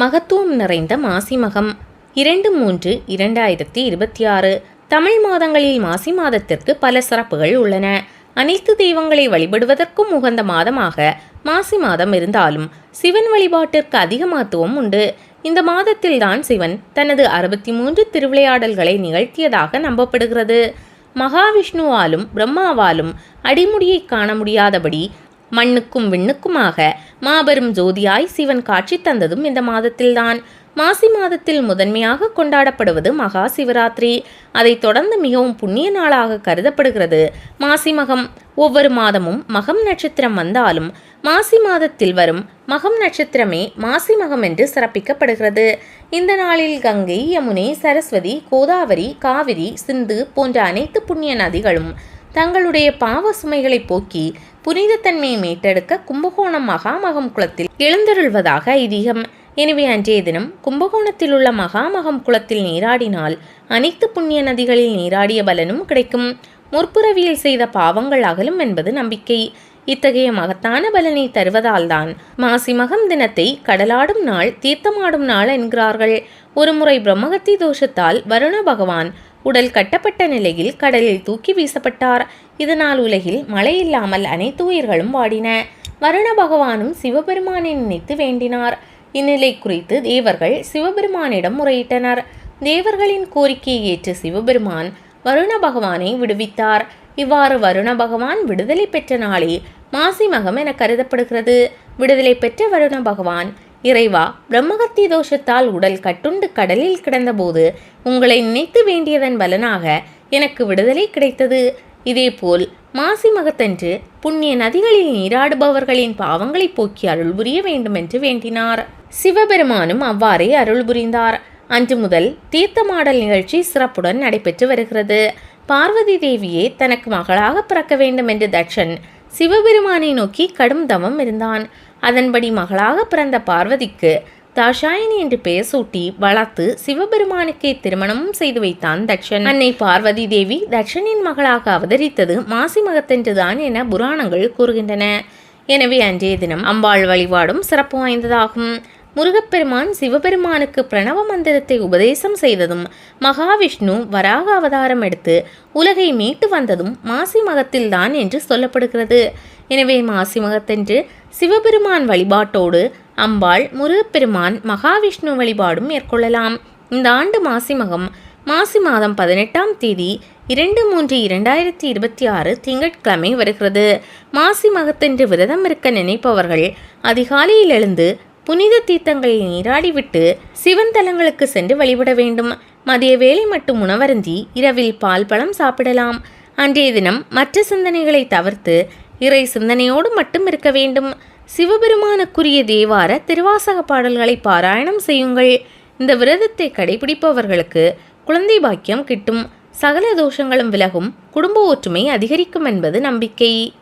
மகத்துவம் நிறைந்த மாசி மகம். இரண்டு மூன்று இரண்டாயிரத்தி இருபத்தி ஆறு தமிழ் மாதங்களில் மாசி மாதத்திற்கு பல சிறப்புகள் உள்ளன. அனைத்து தெய்வங்களை வழிபடுவதற்கும் உகந்த மாதமாக மாசி மாதம் இருந்தாலும் சிவன் வழிபாட்டிற்கு அதிக மகத்துவம் உண்டு. இந்த மாதத்தில்தான் சிவன் தனது அறுபத்தி மூன்று திருவிளையாடல்களை நிகழ்த்தியதாக நம்பப்படுகிறது. மகாவிஷ்ணுவாலும் பிரம்மாவாலும் அடிமுடியை காண முடியாதபடி மண்ணுக்கும் விண்ணுக்குமாக மாபெரும் ஜோதியாய் சிவன் காட்சி தந்ததும் இந்த மாதத்தில்தான். மாசி மாதத்தில் முதன்மையாக கொண்டாடப்படுவது மகா சிவராத்திரி. அதைத் தொடர்ந்து மிகவும் புண்ணிய நாளாக கருதப்படுகிறது. மாசி மகம் ஒவ்வொரு மாதமும் மகம் நட்சத்திரம் வந்தாலும் மாசி மாதத்தில் வரும் மகம் நட்சத்திரமே மாசி மகம் என்று சிறப்பிக்கப்படுகிறது. இந்த நாளில் கங்கை யமுனை சரஸ்வதி கோதாவரி காவிரி சிந்து போன்ற அனைத்து புண்ணிய நதிகளும் தங்களுடைய பாவ சுமைகளை போக்கி புனிதத்தன்மையை மீட்டெடுக்க கும்பகோணம் மகாமகம் குளத்தில் எழுந்தருள்வதாக ஐதீகம். எனவே அன்றைய தினம் கும்பகோணத்தில் உள்ள மகாமகம் குளத்தில் நீராடினால் அனைத்து புண்ணிய நதிகளில் நீராடிய பலனும் கிடைக்கும். முற்புறவியில் செய்த பாவங்கள் அகலும் என்பது நம்பிக்கை. இத்தகைய மகத்தான பலனை தருவதால்தான் மாசி மகம் தினத்தை கடலாடும் நாள் தீர்த்தமாடும் நாள் என்கிறார்கள். ஒருமுறை பிரம்மகத்தி தோஷத்தால் வருண பகவான் உடல் கட்டப்பட்ட நிலையில் கடலில் தூக்கி வீசப்பட்டார். இதனால் உலகில் மழை இல்லாமல் அனைத்து உயிர்களும் வாடின. வருண பகவானும் சிவபெருமானை நினைத்து வேண்டினார். இந்நிலை குறித்து தேவர்கள் சிவபெருமானிடம் முறையிட்டனர். தேவர்களின் கோரிக்கையை ஏற்று சிவபெருமான் வருண பகவானை விடுவித்தார். இவ்வாறு வருண பகவான் விடுதலை பெற்ற நாளே மாசி மகம் என கருதப்படுகிறது. விடுதலை பெற்ற வருண பகவான் இறைவா பிரம்மகத்தி தோஷத்தால் உடல் கட்டுண்டு கடலில் கிடந்தபோது உங்களை நினைத்து வேண்டியதன் பலனாக எனக்கு விடுதலை கிடைத்தது. இதேபோல் மாசி மகத்தன்று புண்ணிய நதிகளில் நீராடுபவர்களின் பாவங்களை போக்கி அருள் புரிய வேண்டுமென்று வேண்டினார். சிவபெருமானும் அவ்வாறே அருள் புரிந்தார். அன்று முதல் தீர்த்தமாடல் நிகழ்ச்சி சிறப்புடன் நடைபெற்று வருகிறது. பார்வதி தேவியே தனக்கு மகளாக பிறக்க வேண்டும் என்று தட்சன் சிவபெருமானை நோக்கி கடும் தவம் இருந்தான். அதன்படி மகளாக பிறந்த பார்வதிக்கு தாஷாயினி என்று பெயர் சூட்டி வளர்த்து சிவபெருமானுக்கே திருமணமும் செய்து வைத்தான் தட்சன் அன்னை பார்வதி தேவி தட்சனின் மகளாக அவதரித்தது மாசி மகத்தென்றுதான் என புராணங்கள் கூறுகின்றன. எனவே அன்றைய தினம் அம்பாள் வழிபாடும் சிறப்பு வாய்ந்ததாகும். முருகப்பெருமான் சிவபெருமானுக்கு பிரணவ மந்திரத்தை உபதேசம் செய்ததும் மகாவிஷ்ணு வராக அவதாரம் எடுத்து உலகை மீட்டு வந்ததும் மாசி மகத்தில்தான் என்று சொல்லப்படுகிறது. எனவே மாசி மகத்தன்று சிவபெருமான் வழிபாட்டோடு அம்பாள் முருகப்பெருமான் மகாவிஷ்ணு வழிபாடும் மேற்கொள்ளலாம். இந்த ஆண்டு மாசி மகம் மாசி மாதம் பதினெட்டாம் தேதி இரண்டு மூன்று இரண்டாயிரத்தி இருபத்தி ஆறு திங்கட்கிழமை வருகிறது. மாசி மகத்தன்று விரதம் இருக்க நினைப்பவர்கள் அதிகாலையில் எழுந்து புனித தீர்த்தங்களில் நீராடிவிட்டு சிவன் தலங்களுக்கு சென்று வழிபட வேண்டும். மதிய வேலை மட்டும் உணவருந்தி இரவில் பால் பழம் சாப்பிடலாம். அன்றைய தினம் மற்ற சிந்தனைகளை தவிர்த்து இறை சிந்தனையோடு மட்டும் இருக்க வேண்டும். சிவபெருமானுக்குரிய தேவார திருவாசக பாடல்களை பாராயணம் செய்யுங்கள். இந்த விரதத்தை கடைபிடிப்பவர்களுக்கு குழந்தை பாக்கியம் கிட்டும். சகல தோஷங்களும் விலகும். குடும்ப ஒற்றுமை அதிகரிக்கும் என்பது நம்பிக்கை.